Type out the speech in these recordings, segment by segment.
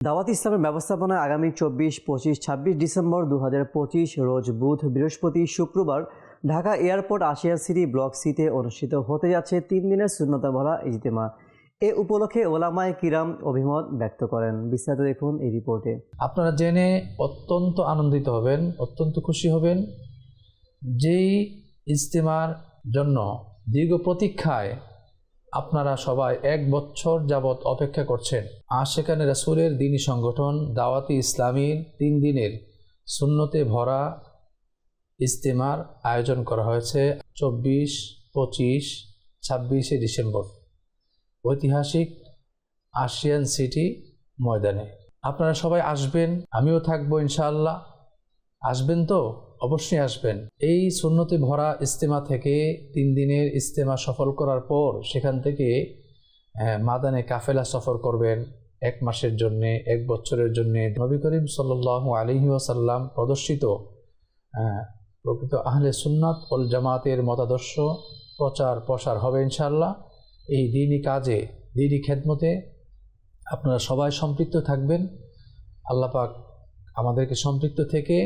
দাওয়াত ইসলামের ব্যবস্থাপনায় আগামী চব্বিশ, পঁচিশ, ছাব্বিশ ডিসেম্বর দু পঁচিশ রোজ বুধ, বৃহস্পতি, শুক্রবার Dhaka airport Ashiya city block সিতে অনুষ্ঠিত হতে যাচ্ছে তিন দিনের শূন্যতা ভরা ইজতেমা। এ উপলক্ষে ওলামায় কিরাম অভিমত ব্যক্ত করেন। বিস্তারিত দেখুন এই রিপোর্টে। আপনারা জেনে অত্যন্ত আনন্দিত হবেন, অত্যন্ত খুশি হবেন যেই ইজতেমার জন্য দীর্ঘ প্রতীক্ষায় আপনারা সবাই এক বছর যাবৎ অপেক্ষা করছেন। আর সেখানে রাসুলের দিনী সংগঠন দাওয়াতি ইসলামীর তিন দিনের শূন্যতে ভরা ইজতেমার আয়োজন করা হয়েছে চব্বিশ, পঁচিশ, ছাব্বিশে ডিসেম্বর ঐতিহাসিক আশিয়ান সিটি ময়দানে। আপনারা সবাই আসবেন, আমিও থাকব ইনশাআল্লাহ। আসবেন তো? অবশ্যই আসবেন। এই সুন্নতে ভরা ইস্তেমা থেকে তিন দিনের ইস্তেমা সফল করার পর সেখান থেকে মাদানে কাফেলা সফর করবেন এক মাসের জন্যে, এক বছরের জন্যে। নবী করিম সাল্লাহ আলহি ওয়াসাল্লাম প্রদর্শিত প্রকৃত আহলে সুন্নাত ওল জামাতের মতাদর্শ প্রচার প্রসার হবে ইনশাআল্লাহ। এই দিনই কাজে, দিনই খেদমতে আপনারা সবাই সম্পৃক্ত থাকবেন। আল্লাহ পাক আমাদেরকে সম্পৃক্ত থেকে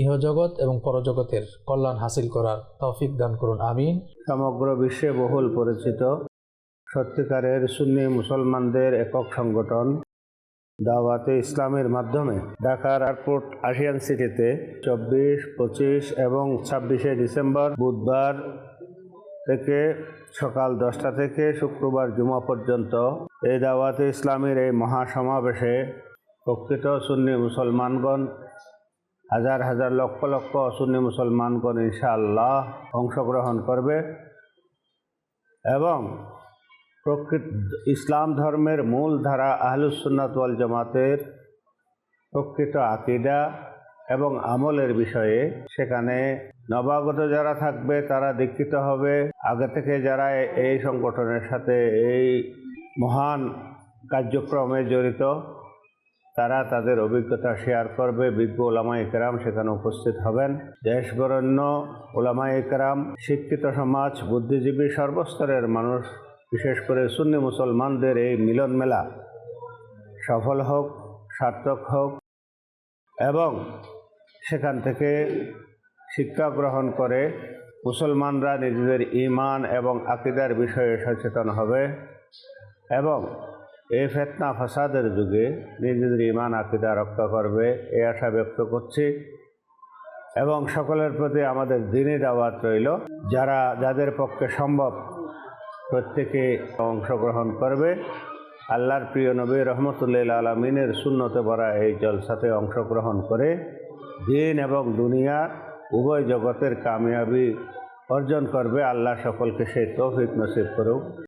ইহজগৎ এবং পরজগতের কল্যাণ হাসিল করার তৌফিক দান করুন, আমিন। সমগ্র বিশ্বে বহুল পরিচিত, সত্যিকারের সুন্নি মুসলমানদের একক সংগঠন দাওয়াতে ইসলামের মাধ্যমে ঢাকার এয়ারপোর্ট আশিয়ান সিটিতে চব্বিশ, পঁচিশ এবং ছাব্বিশে ডিসেম্বর বুধবার থেকে সকাল দশটা থেকে শুক্রবার জুমা পর্যন্ত এই দাওয়াতে ইসলামের এই মহাসমাবেশে প্রকৃত সুন্নি মুসলমানগণ হাজার হাজার লক্ষ লক্ষ সুন্নি মুসলমানগণ ইনশাআল্লাহ অংশগ্রহণ করবে এবং প্রকৃত ইসলাম ধর্মের মূল ধারা আহলুসুন্নাত ওয়াল জামাতের প্রকৃত আকিদা এবং আমলের বিষয়ে সেখানে নবাগত যারা থাকবে তারা দীক্ষিত হবে। আগে থেকে যারা এই সংগঠনের সাথে এই মহান কার্যক্রমে জড়িত তারা তাদের অভিজ্ঞতা শেয়ার করবে। বিজ্ঞ ওলামা ইকরাম সেখানে উপস্থিত হবেন। দেশ বরণ্য ওলামা ইকরাম শিক্ষিত সমাজ, বুদ্ধিজীবী, সর্বস্তরের মানুষ, বিশেষ করে সুন্নি মুসলমানদের এই মিলন মেলা। সফল হোক, সার্থক হোক এবং সেখান থেকে শিক্ষা গ্রহণ করে মুসলমানরা নিজেদের ইমান এবং আকিদার বিষয়ে সচেতন হবে এবং এই ফেতনা ফাসাদের যুগে নিজেদের ইমান আকিদা রক্ষা করবে, এই আশা ব্যক্ত করছি। এবং সকলের প্রতি আমাদের দিনই দাওয়াত রইল, যারা, যাদের পক্ষে সম্ভব প্রত্যেকে অংশগ্রহণ করবে। আল্লাহর প্রিয় নবী রহমতুল্লাহ আলমিনের শূন্যতে ভরা এই জলসাতে অংশগ্রহণ করে দিন এবং দুনিয়া, উভয় জগতের কামিয়াবি অর্জন করবে। আল্লাহ সকলকে সেই তৌফিক নসিব করুক।